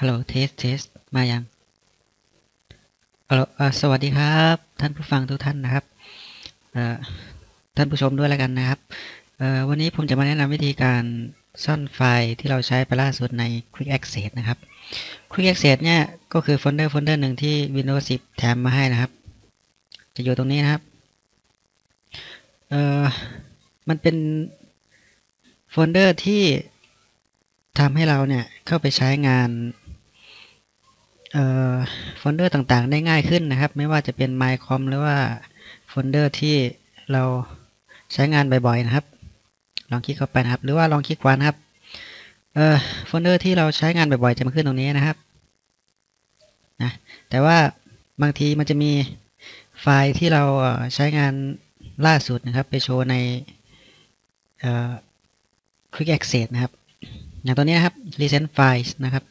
ฮัลโหลเทสเทสมายังฮัลโหลสวัสดีครับ ท่านผู้ฟังทุกท่านนะครับท่านผู้ชมด้วยแล้วกันนะครับวันนี้ผมจะมาแนะนำวิธีการซ่อนไฟล์ที่เราใช้ไปล่าสุดใน Quick Access นะครับ Quick Access เนี่ยก็คือโฟลเดอร์โฟลเดอร์หนึ่งที่ Windows 10 แถมมาให้นะครับ จะอยู่ตรงนี้นะครับเอ่อมันเป็นโฟลเดอร์ที่ทำให้เราเนี่ยเข้าไปใช้งาน โฟลเดอร์ต่างๆ ได้ง่ายขึ้นนะครับ ไม่ว่าจะเป็น MyCom หรือว่าโฟลเดอร์ที่เราใช้งานบ่อยๆนะครับ ลองคลิกเข้าไปนะครับ หรือว่าลองคลิกขวานะครับโฟลเดอร์ที่เราใช้งานบ่อยๆ จะมาขึ้นตรงนี้นะครับนะแต่ว่าบางทีมันจะมีไฟล์ที่เราใช้งานล่าสุดนะครับ ไปโชว์ใน Quick Access นะครับ อย่างตัวนี้นครับ Recent Files นะครับ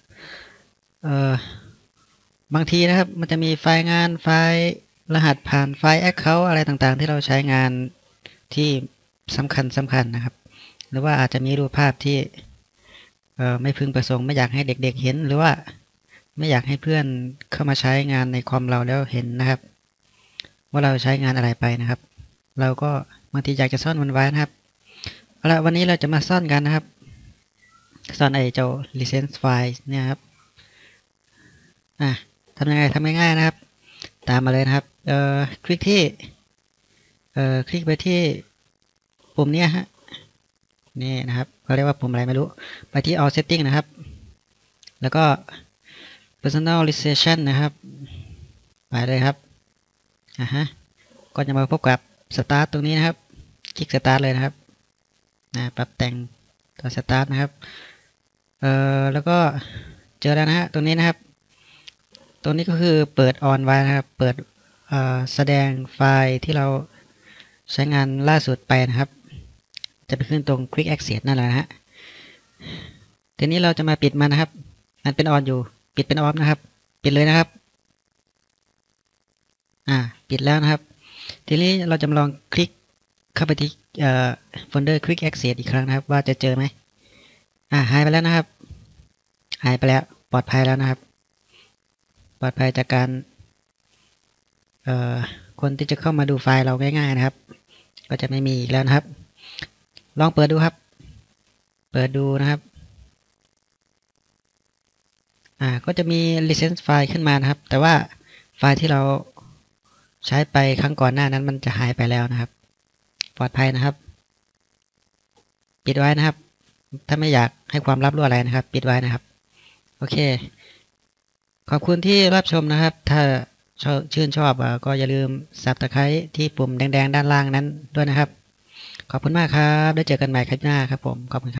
เอ่อ บางทีนะครับ มันจะมีไฟล์งานไฟล์รหัสผ่านไฟล์ Account อะไรต่างๆ ที่เราใช้งานที่สำคัญสำคัญนะครับ หรือว่าอาจจะมีรูปภาพที่ไม่พึงประสงค์ไม่อยากให้เด็กๆเห็น หรือว่าไม่อยากให้เพื่อนเข้ามาใช้งานในคอมเราแล้วเห็นนะครับ ว่าเราใช้งานอะไรไปนะครับ เราก็บางทีอยากจะซ่อนมันไว้นะครับเอาละวันนี้เราจะมาซ่อนกันนะครับ ซ่อนไอ้เจ้า license file เนี่ยครับอะ ทำยังไงทำง่ายๆนะครับ ตามมาเลยนะครับ เอ่อ คลิกที่ เอ่อ คลิกไปที่ปุ่มนี้ฮะ นี่นะครับเขาเรียกว่าปุ่มอะไรไม่รู้ ไปที่ all setting นะครับ แล้วก็ personalization นะครับ ไปเลยครับ อะฮะ ก็จะมาพบกับ start ตรงนี้นะครับ คลิก start เลยนะครับ นะปรับแต่งตัว start นะครับ เอ่อ แล้วก็เจอแล้วนะฮะ ตรงนี้นะครับ ตรงนี้ก็คือเปิดออนไว้นะครับ เปิดแสดงไฟล์ที่เราใช้งานล่าสุดไปนะครับ จะไปขึ้นตรง Quick Access นั่นแหละฮะทีนี้เราจะมาปิดมันนะครับ มันเป็นออนอยู่ ปิดเป็นออฟนะครับ ปิดเลยนะครับ อ่า ปิดแล้วนะครับ ทีนี้เราจะลองคลิกเข้าไปที่โฟลเดอร์ Quick Access อีกครั้งนะครับ ว่าจะเจอไหมอ่าหายไปแล้วนะครับ หายไปแล้ว ปลอดภัยแล้วนะครับ ลอดภัยจากการคนที่จะเข้ามาดูไฟล์เราง่ายๆนะครับ ก็จะไม่มีอีกแล้วนะครับ ลองเปิดดูครับ เปิดดูนะครับอ่าก็จะมี license ไฟล์ขึ้นมานะครับ แต่ว่าไฟล์ที่เราใช้ไปครั้งก่อนหน้านั้นมันจะหายไปแล้วนะครับ ปลอดภัยนะครับ ปิดไว้นะครับ ถ้าไม่อยากให้ความลับรั่วอะไรนะครับ ปิดไว้นะครับ โอเค ขอบคุณที่รับชมนะครับ ถ้าชื่นชอบก็อย่าลืมสับตะไคร้ที่ปุ่มแดงๆ ด้านล่างนั้นด้วยนะครับ ขอบคุณมากครับได้เจอกันใหม่คลิปหน้าครับผม ขอบคุณ